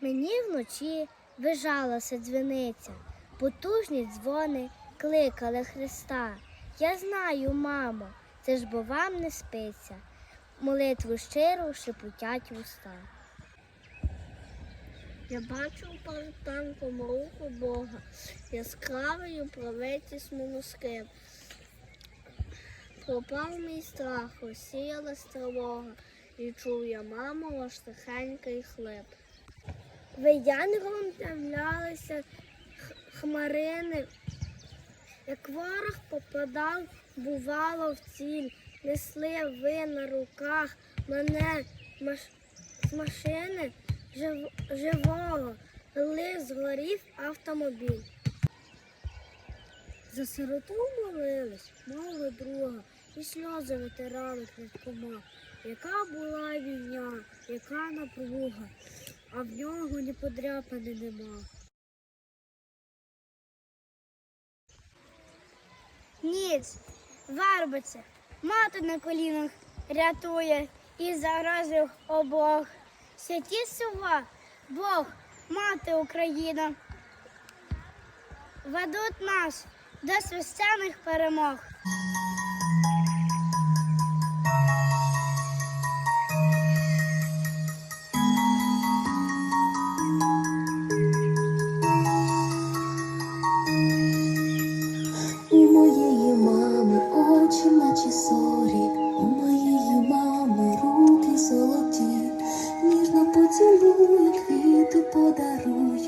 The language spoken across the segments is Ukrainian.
Мені вночі вижалася дзвіниця, потужні дзвони кликали Христа. Я знаю, мамо, це ж бо вам не спиться. Молитву щиру шепотять вуста. Я бачу перед танком руку Бога, яскравою правиці смолоски. Пропав мій страх, розсіялась тривога, і чув я, мамо, ваш тихенький хлип. Ви янгом являлися хмарини, як ворог попадав, бувало в ціль, несли ви на руках мене з машини жив... живого, ли згорів автомобіль. За сироту молились, мого друга, і сльози витирали крадькома. Яка була війня, яка напруга, а в нього ні подряпини нема. Ніч, вербиться, мати на колінах рятує і загрозив обох. Святі слова, Бог, мати Україна, ведуть нас до священних перемог. Подарую,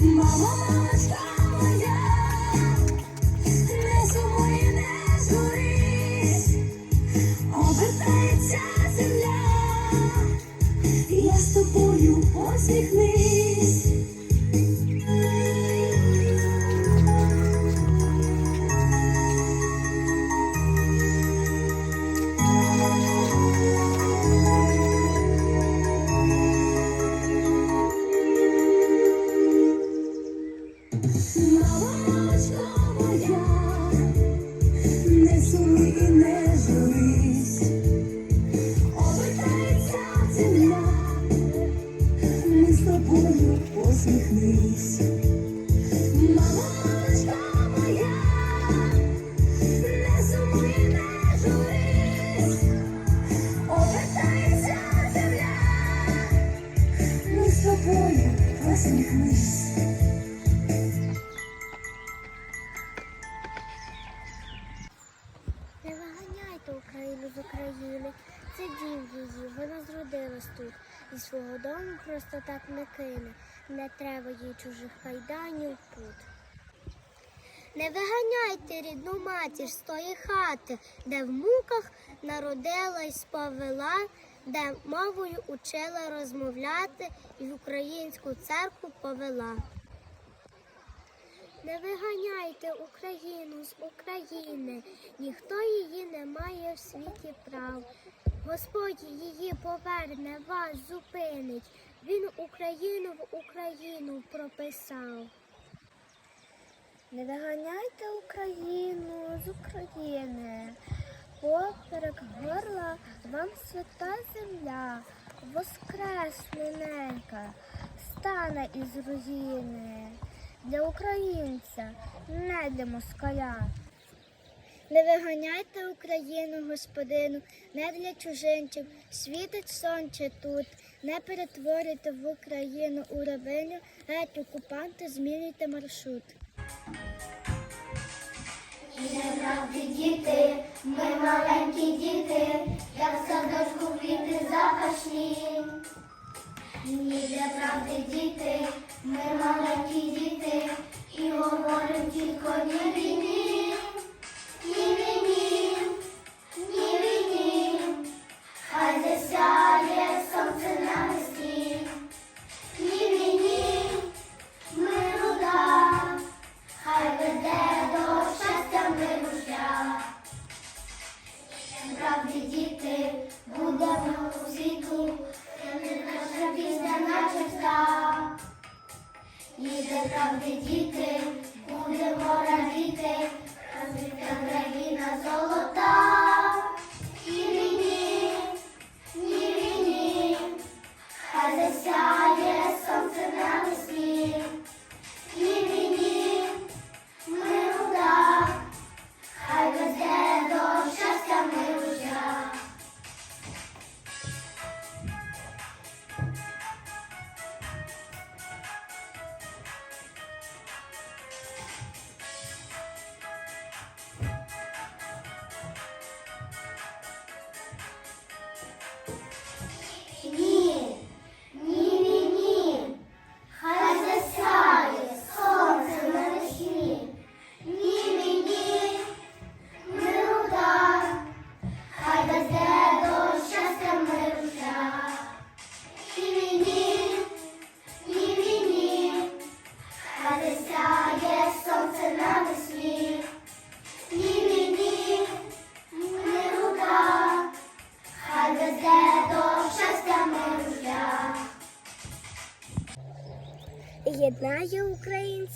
мамочка моя, не сумуй, не згорись, обертається земля, я з тобою посміхнусь. Сумуй і не журись, свого просто так не кине. Не треба їй чужих кайданів пут. Не виганяйте рідну матір з тої хати, де в муках народилась, повела, де мовою учила розмовляти і в українську церкву повела. Не виганяйте Україну з України, ніхто її не має в світі прав. Господь її поверне, вас зупинить. Він Україну в Україну прописав. Не виганяйте Україну з України, поперек горла вам свята земля. воскрес ненека, стане із руїни для українця, не для москаля. Не виганяйте Україну, господину, не для чужинців, світить сонце тут, не перетворюйте в Україну у рабиню, геть окупанти, змінюйте маршрут. І неправди діти, ми маленькі діти, як в садочку квіти запашні. Ні, для правди діти, ми маленькі діти, і говоримо тільки ні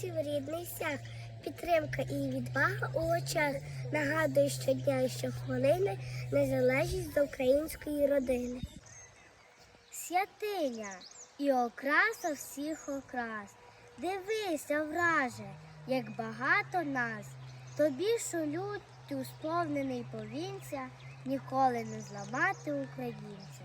українців рідний сяг, підтримка і відвага у очах. Нагадує щодня і щохвилини незалежність до української родини. Святиня і окраса всіх окрас. Дивися, враже, як багато нас. Тобі що люттю сповнений повінця, ніколи не зламати українця.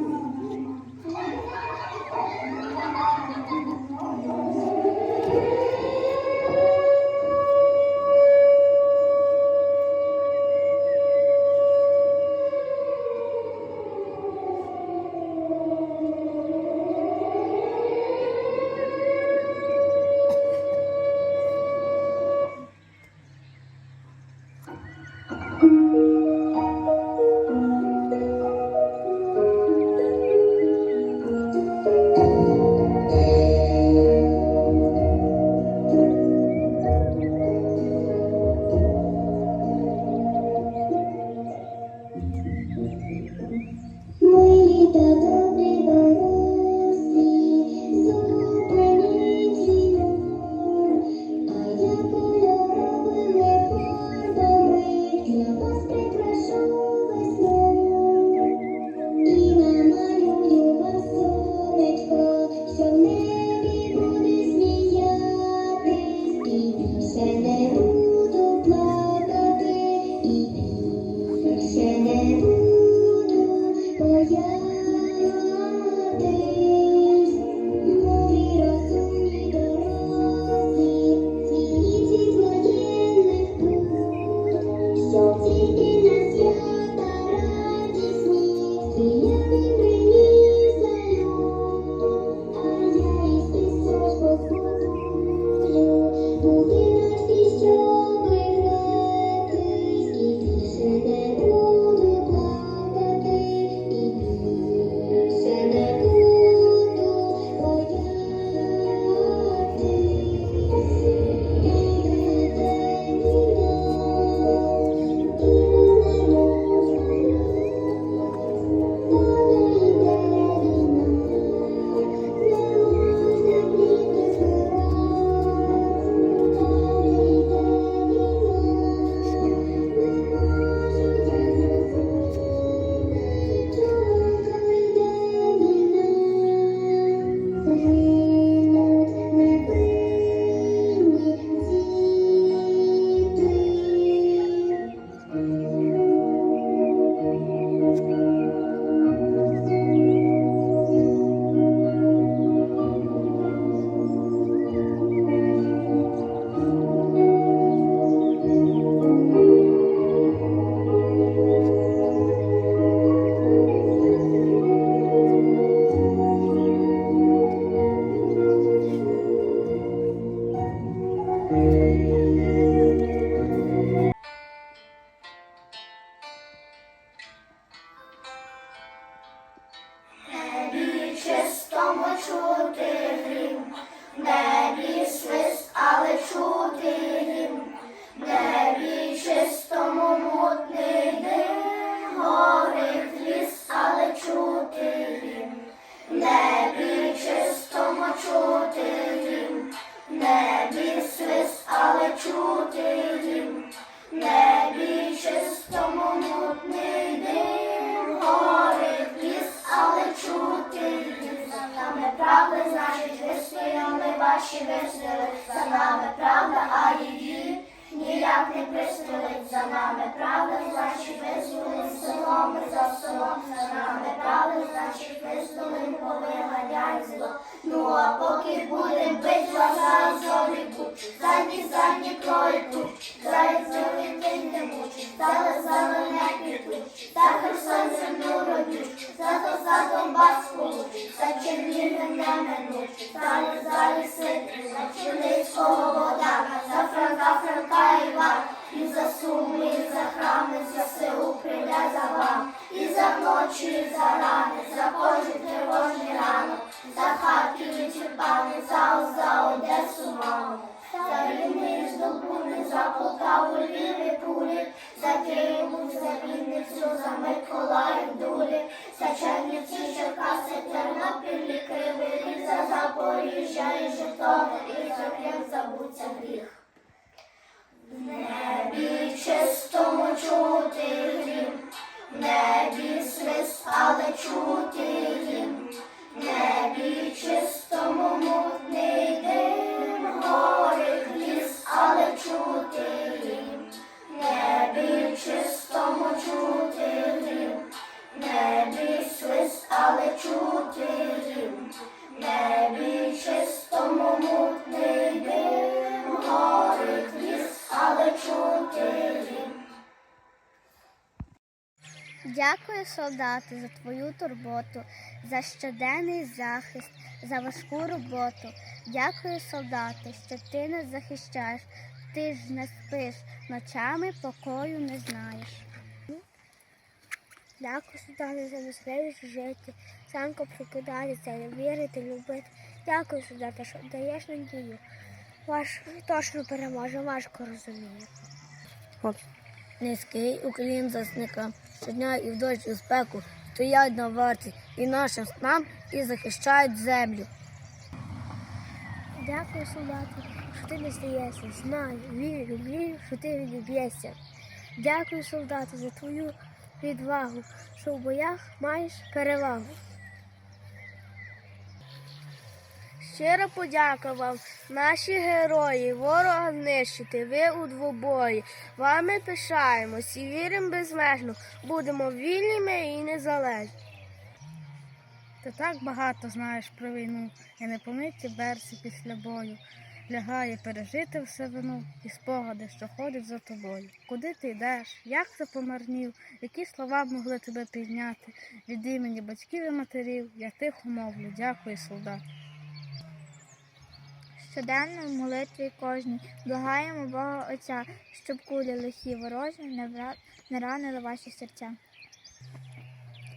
визволить, повиганяй зло. Ну а поки будем битва за зорі будь, задні пройду, зайця летить не мучить, за зали не підуть, за Херсон землю родю, за то за Донбас получить, за Чернігів не минуть, За Вінницю, за Миколаїв, Дулі, за Чернівці, Черкаси, Тернопіль, Кривий Ріг, за Запоріжжя і Житомир, і за забуться гріх. В небі чути грім, в небі але чути їм, в небі чистому мутний чистому чути в небі свист, але чути в небі чистому мутний дим, гори ліс, але чути їм. Дякую, солдати, за твою турботу, за щоденний захист, за важку роботу. Дякую, солдати, що ти нас захищаєш. Ти ж не спиш, ночами покою не знаєш. Дякую, солдати, за можливість жити, самко прокидатися, вірити, любити. Дякую, солдати, що даєш надію. Ваш точно переможе, важко розумію. Низький уклін засникам, щодня і в дощ і в спеку стоять на варті і нашим снам і захищають землю. Дякую, солдати, що ти не здаєшся. Знаю, вірю, вірю, що ти відіб'єшся. Дякую, солдати, за твою відвагу, що в боях маєш перевагу. Щира подяка вам, наші герої, ворога знищити, ви у двобої. Вами пишаємось і віримо безмежно, будемо вільними і незалежні. Ти так багато знаєш про війну, і не помиті берці після бою. Лягає пережити все вину і спогади, що ходять за тобою. Куди ти йдеш? Як ти помарнів? Які слова б могли тебе підняти? Від імені батьків і матерів я тихо мовлю. Дякую, солдат. Щоденно в молитві кожній благаємо Бога Отця, щоб кулі лихі ворожі не, не ранили ваші серця.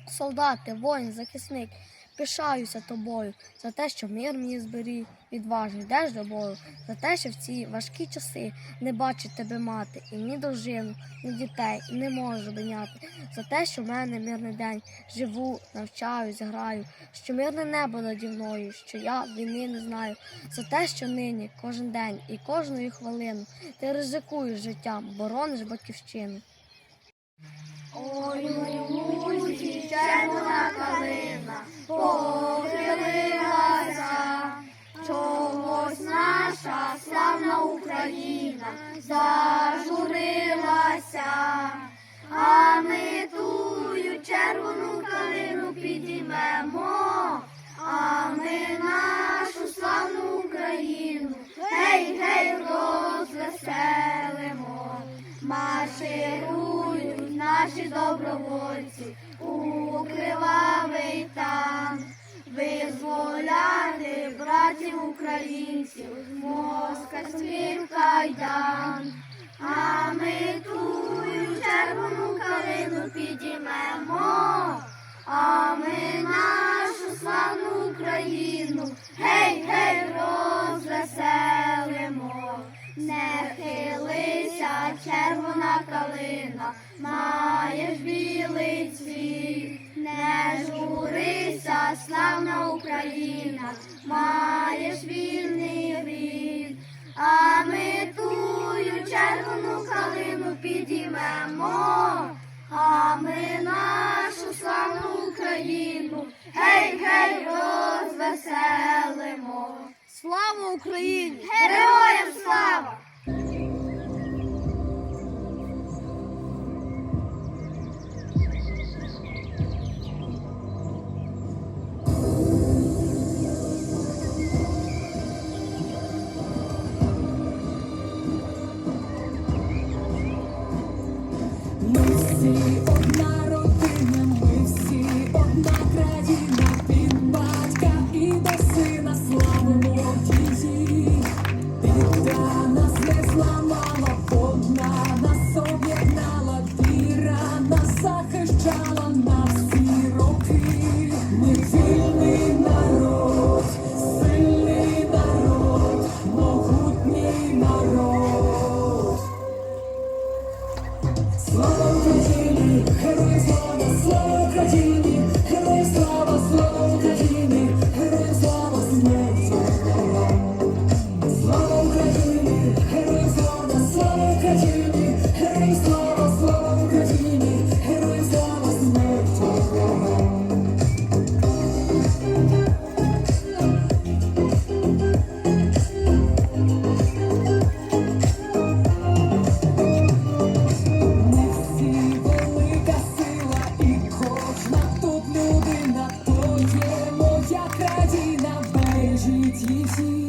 Солдати, воїн, захисник, пишаюся тобою за те, що мир мені зберіг, відважно йдеш до бою, за те, що в ці важкі часи не бачить тебе мати, і ні дружину, ні дітей, і не можу обійняти, за те, що в мене мирний день, живу, навчаюсь, граю, що мирне небо наді мною, що я війни не знаю, за те, що нині, кожен день і кожної хвилину ти ризикуєш життям, борониш батьківщину. Ой, у лузі червона калина похилилася, чогось наша славна Україна зажурилася, а ми тую червону калину підіймемо, добровольці у кривавий танк, визволяти братів українців москальських кайдан. А ми тую червону калину підіймемо, а ми нашу славну Україну, гей, гей, розвеселимо. Хилися, червона калина, маєш білий цвіт, не журися, славна Україна, маєш вільний рід, а ми тую червону калину підіймемо, а ми нашу славну Україну, гей, гей, розвеселимо. Слава Україні! Героям слава! Тут людина, то є моя країна, бережіть її всі.